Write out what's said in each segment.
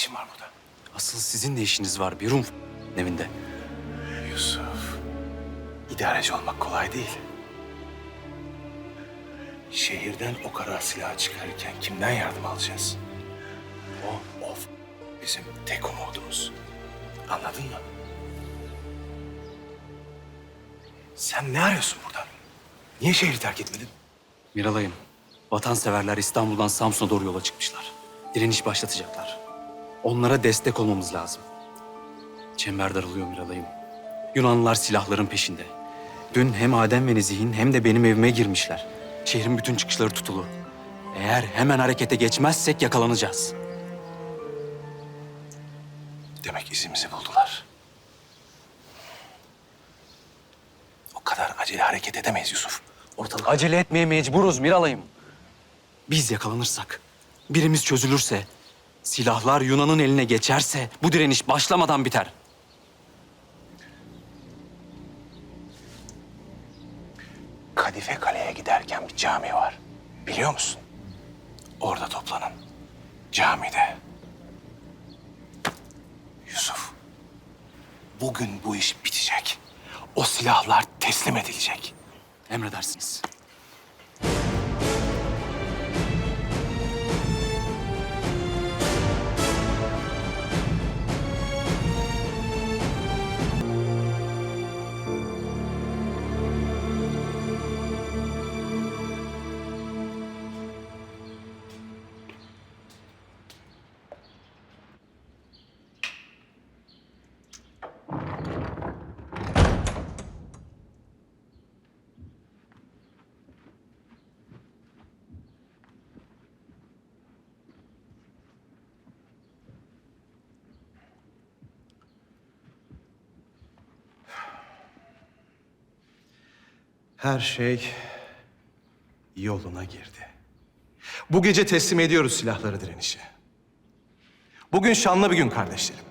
işin var burada? Asıl sizin ne işiniz var bir Rum evinde? Yusuf, idareci olmak kolay değil. Şehirden o kadar silah çıkarırken kimden yardım alacağız? O, of, bizim tek umudumuz. Anladın mı? Sen ne arıyorsun burada? Niye şehri terk etmedin? Miralay'ım, vatanseverler İstanbul'dan Samsun'a doğru yola çıkmışlar. Direniş başlatacaklar. Onlara destek olmamız lazım. Çember daralıyor Miralay'ım. Yunanlılar silahların peşinde. Dün hem Adem ve Nezih'in hem de benim evime girmişler. Şehrin bütün çıkışları tutulu. Eğer hemen harekete geçmezsek yakalanacağız. Demek izimizi buldular. O kadar acele hareket edemeyiz Yusuf. Ortalık Acele etmeye mecburuz Miralay'ım. Biz yakalanırsak, birimiz çözülürse, silahlar Yunan'ın eline geçerse bu direniş başlamadan biter. Kadife Kale'ye giderken bir cami var. Biliyor musun? Orada toplanın. Camide. Yusuf. Bugün bu iş bitecek. O silahlar teslim edilecek. Emredersiniz. Her şey yoluna girdi. Bu gece teslim ediyoruz silahları direnişe. Bugün şanlı bir gün kardeşlerim.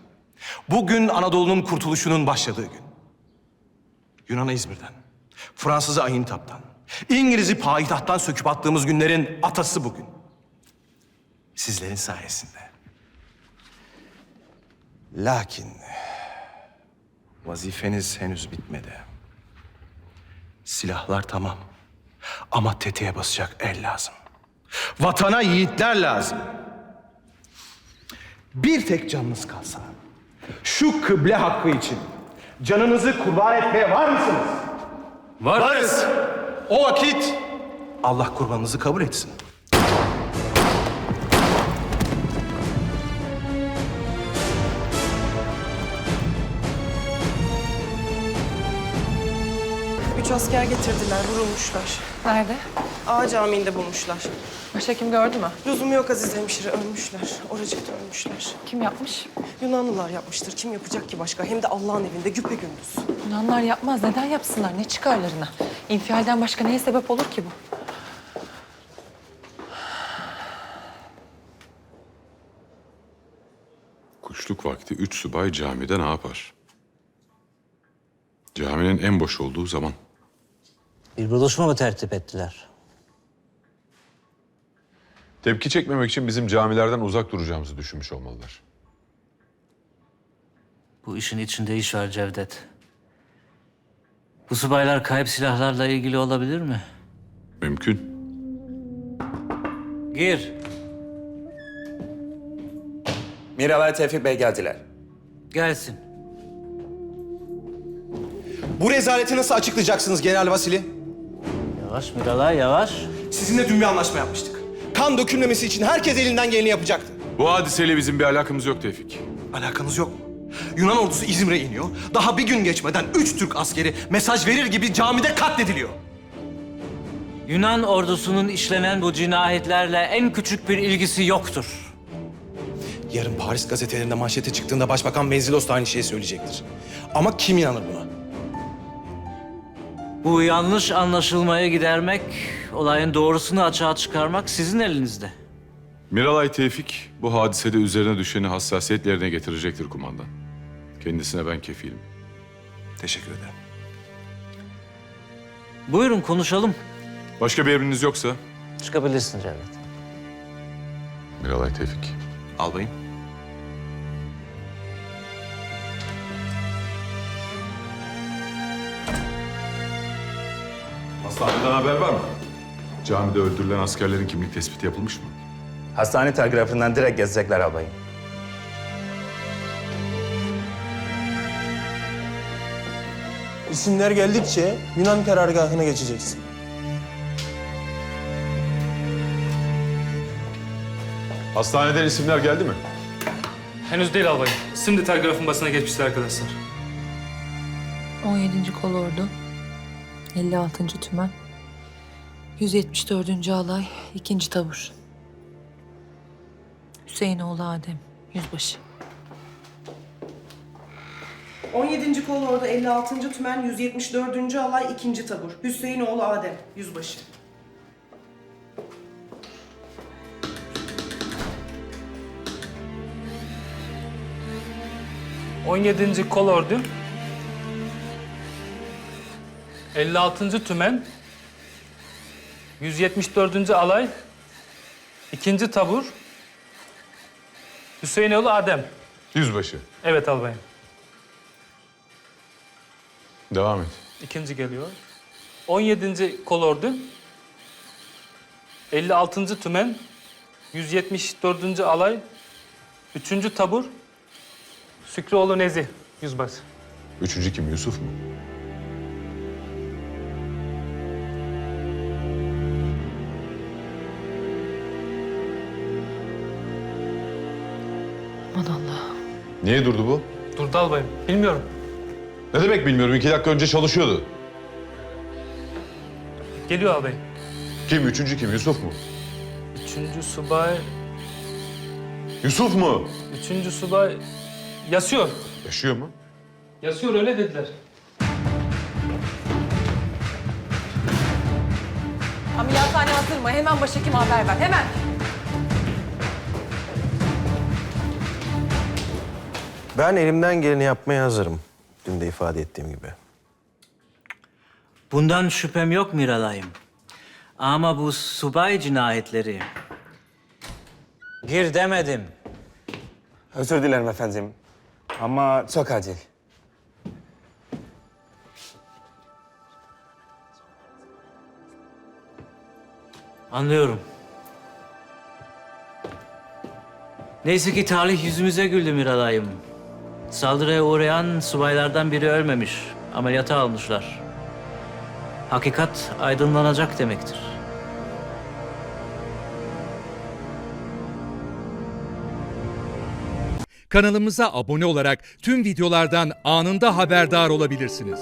Bugün Anadolu'nun kurtuluşunun başladığı gün. Yunan'ı İzmir'den, Fransız'ı Ayintap'tan, İngiliz'i payitahttan söküp attığımız günlerin atası bugün. Sizlerin sayesinde. Lakin vazifeniz henüz bitmedi. Silahlar tamam. Ama tetiğe basacak el lazım. Vatana yiğitler lazım. Bir tek canınız kalsa, şu kıble hakkı için canınızı kurban etmeye var mısınız? Varız. O vakit Allah kurbanınızı kabul etsin. Üç asker getirdiler, vurulmuşlar. Nerede? Ağa Camii'nde bulmuşlar. Başhekim gördü mü? Lüzumu yok Aziz hemşire, ölmüşler. Oracıkta ölmüşler. Kim yapmış? Yunanlılar yapmıştır. Kim yapacak ki başka? Hem de Allah'ın evinde güpegündüz. Yunanlar yapmaz. Neden yapsınlar? Ne çıkarlarına? İnfialden başka neye sebep olur ki bu? Kuşluk vakti üç subay camide ne yapar? Caminin en boş olduğu zaman. Bir buluşma mı tertip ettiler? Tepki çekmemek için bizim camilerden uzak duracağımızı düşünmüş olmalılar. Bu işin içinde iş var Cevdet. Bu subaylar kayıp silahlarla ilgili olabilir mi? Mümkün. Gir. Miralay Tevfik Bey geldiler. Gelsin. Bu rezaleti nasıl açıklayacaksınız General Vasili? Yavaş Miralay yavaş. Sizinle dün bir anlaşma yapmıştık. Kan dökülmemesi için herkes elinden geleni yapacaktı. Bu hadiseyle bizim bir alakamız yok Tevfik. Alakanız yok mu? Yunan ordusu İzmir'e iniyor. Daha bir gün geçmeden üç Türk askeri mesaj verir gibi camide katlediliyor. Yunan ordusunun işlenen bu cinayetlerle en küçük bir ilgisi yoktur. Yarın Paris gazetelerinde manşete çıktığında Başbakan Menzilos da aynı şeyi söyleyecektir. Ama kim inanır buna? Bu yanlış anlaşılmayı gidermek, olayın doğrusunu açığa çıkarmak sizin elinizde. Miralay Tevfik bu hadisede üzerine düşeni hassasiyet yerine getirecektir kumandan. Kendisine ben kefilim. Teşekkür ederim. Buyurun konuşalım. Başka bir emriniz yoksa Çıkabilirsin Cevdet. Miralay Tevfik. Albayım. Hastaneden haber var mı? Camide öldürülen askerlerin kimlik tespiti yapılmış mı? Hastane telgrafından direkt gezecekler albayım. İsimler geldikçe Yunan karargahına geçeceksin. Hastaneden isimler geldi mi? Henüz değil albayım. Şimdi telgrafın basına geçmişler arkadaşlar. 17. Kolordu, 56. Tümen, 174. Alay, 2. Tabur. Hüseyinoğlu Adem, Yüzbaşı. 17. kolordu 56. tümen 174. alay 2. tabur. Hüseyinoğlu Adem, yüzbaşı. Hı. 17. Kolordu 56. Tümen 174. Alay 2. Tabur Hüseyinoğlu Adem. Yüzbaşı. Evet albayım. Devam et. İkinci geliyor. 17. Kolordu 56. Tümen 174. Alay 3. Tabur Sükrüoğlu Nezi Yüzbaşı. Üçüncü kim? Yusuf mu? Niye durdu bu? Durdu albayım. Bilmiyorum. Ne demek bilmiyorum. İki dakika önce çalışıyordu. Geliyor albayım. Kim? Üçüncü kim? Yusuf mu? Üçüncü subay, Yusuf mu? üçüncü subay yasıyor. Yaşıyor mu? Yasıyor öyle dediler. Ameliyathane hazır mı? Hemen başhekime haber ver, hemen. Ben elimden geleni yapmaya hazırım. Dün de ifade ettiğim gibi. Bundan şüphem yok Miralay'ım. Ama bu subay cinayetleri... Gir demedim. Özür dilerim efendim. Ama çok acil. Anlıyorum. Neyse ki talih yüzümüze güldü Miralay'ım. Saldırıya uğrayan subaylardan biri ölmemiş. Ameliyata almışlar. Hakikat aydınlanacak demektir. Kanalımıza abone olarak tüm videolardan anında haberdar olabilirsiniz.